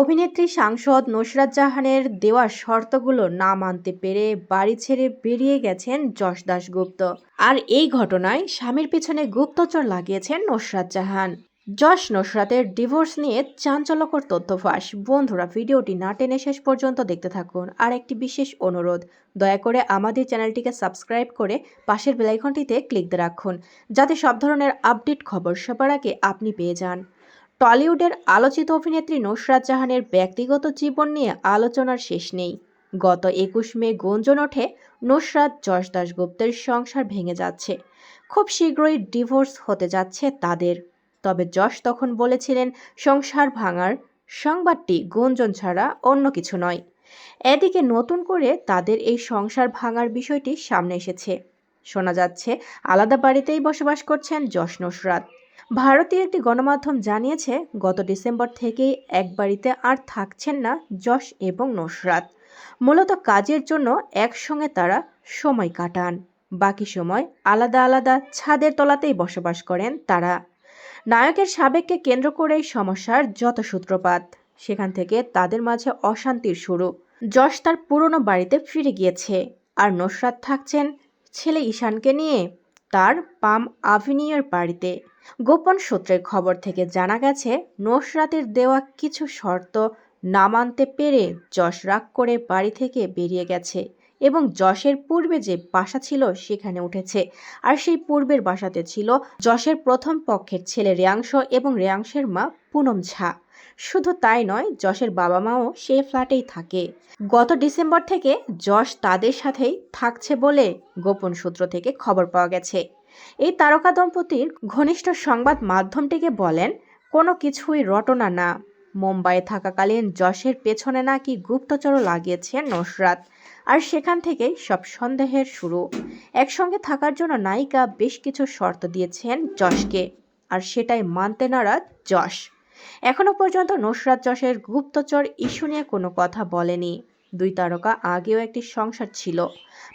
অভিনেত্রী সাংসদ নুসরাত জাহানের দেওয়া শর্তগুলো না মানতে পেরে বাড়ি ছেড়ে বেরিয়ে গেছেন যশ দাশগুপ্ত। আর এই ঘটনায় স্বামীর পেছনে গুপ্তচর লাগিয়েছেন নুসরাত জাহান। যশ নুসরাতের ডিভোর্স নিয়ে চাঞ্চল্যকর তথ্য ফাঁস। বন্ধুরা, ভিডিওটি না টেনে শেষ পর্যন্ত দেখতে থাকুন। আর একটি বিশেষ অনুরোধ, দয়া করে আমাদের চ্যানেলটিকে সাবস্ক্রাইব করে পাশের বেলাইকনটিতে ক্লিক দিয়ে রাখুন, যাতে সব ধরনের আপডেট খবর সবার আগে আপনি পেয়ে যান। টলিউডের আলোচিত অভিনেত্রী নুসরাত জাহানের ব্যক্তিগত জীবন নিয়ে আলোচনার শেষ নেই। গত একুশ মে গুঞ্জন ওঠে, নুসরাত যশ দাশগুপ্তের সংসার ভেঙে যাচ্ছে। খুব শীঘ্রই ডিভোর্স হতে যাচ্ছে তাদের। তবে যশ তখন বলেছিলেন, সংসার ভাঙার সংবাদটি গুঞ্জন ছাড়া অন্য কিছু নয়। এদিকে নতুন করে তাদের এই সংসার ভাঙার বিষয়টি সামনে এসেছে। শোনা যাচ্ছে, আলাদা বাড়িতেই বসবাস করছেন যশ নুসরাত। ভারতীয় একটি গণমাধ্যম জানিয়েছে, গত ডিসেম্বর থেকেই এক বাড়িতে আর থাকছেন না যশ এবং নুসরাত। মূলত কাজের জন্য একসঙ্গে তারা সময় কাটান। বাকি সময় আলাদা আলাদা ছাদের তলাতেই বসবাস করেন তারা। নায়কের সাবেককে কেন্দ্র করেই সমস্যার যত সূত্রপাত, সেখান থেকে তাদের মাঝে অশান্তির শুরু। যশ তার পুরনো বাড়িতে ফিরে গিয়েছে, আর নুসরাত থাকছেন ছেলে ঈশানকে নিয়ে। তার পাম আভিনিউর বাড়িতে। গোপন সূত্রের খবর থেকে জানা গেছে, নুসরাতের দেওয়া কিছু শর্ত না মানতে পেরে যশ রাগ করে বাড়ি থেকে বেরিয়ে গেছে এবং যশের পূর্বে যে বাসা ছিল সেখানে উঠেছে। আর সেই পূর্বের বাসাতে ছিল যশের প্রথম পক্ষের ছেলে রেয়াংশ এবং রেয়াংশের মা পুনম ঝা। শুধু তাই নয়, যশের বাবা মাও সেই ফ্ল্যাটেই থাকে। গত ডিসেম্বর থেকে যশ তাদের সাথেই থাকছে বলে গোপন সূত্র থেকে খবর পাওয়া গেছে। এই তারকা দম্পতির ঘনিষ্ঠ সংবাদ মাধ্যমটিকে বলেন, কোনো কিছুই রটনা না। মুম্বাইয়ে থাকাকালীন যশের পেছনে নাকি গুপ্তচর লাগিয়েছে নসরাত, আর সেখান থেকেই সব সন্দেহের শুরু। একসঙ্গে থাকার জন্য নায়িকা বেশ কিছু শর্ত দিয়েছেন যশকে, আর সেটাই মানতে নারাজ যশ। এখনও পর্যন্ত নুসরাত যশের গুপ্তচর ইস্যু নিয়ে কোনো কথা বলেনি। দুই তারকা আগেও একটি সংসার ছিল।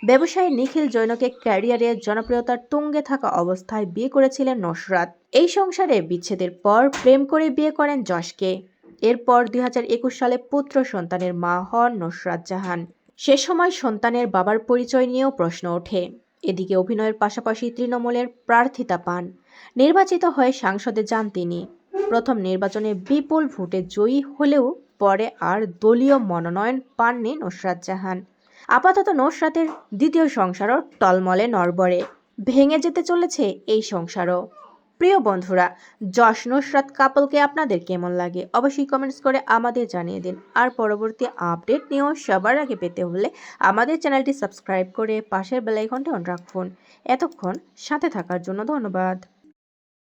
ব্যবসায়ী নিখিল জৈনকে ক্যারিয়ারে জনপ্রিয়তার তুঙ্গে থাকা অবস্থায় বিয়ে করেছিলেন নসরাত। এই সংসারে বিচ্ছেদের পর প্রেম করে বিয়ে করেন যশকে এরপর দুই হাজার একুশ সালে পুত্র সন্তানের মা হন নসরাত জাহান। সে সময় সন্তানের বাবার পরিচয় নিয়েও প্রশ্ন ওঠে। এদিকে অভিনয়ের পাশাপাশি তৃণমূলের প্রার্থিতা পান। নির্বাচিত হয়ে সাংসদে যান তিনি। প্রথম নির্বাচনে বিপুল ভোটে জয়ী হলেও পরে আর দলীয় মনোনয়ন পাননি নুসরাত জাহান। আপাতত নুসরাতের দ্বিতীয় সংসারও টলমলে নরবরে ভেঙে যেতে চলেছে এই সংসারও। প্রিয় বন্ধুরা, যশ নুসরাত কাপলকে আপনাদের কেমন লাগে অবশ্যই কমেন্টস করে আমাদের জানিয়ে দিন। আর পরবর্তী আপডেট নিয়েও সবার আগে পেতে হলে আমাদের চ্যানেলটি সাবস্ক্রাইব করে পাশের বেলাইকনটি অন রাখুন। এতক্ষণ সাথে থাকার জন্য ধন্যবাদ।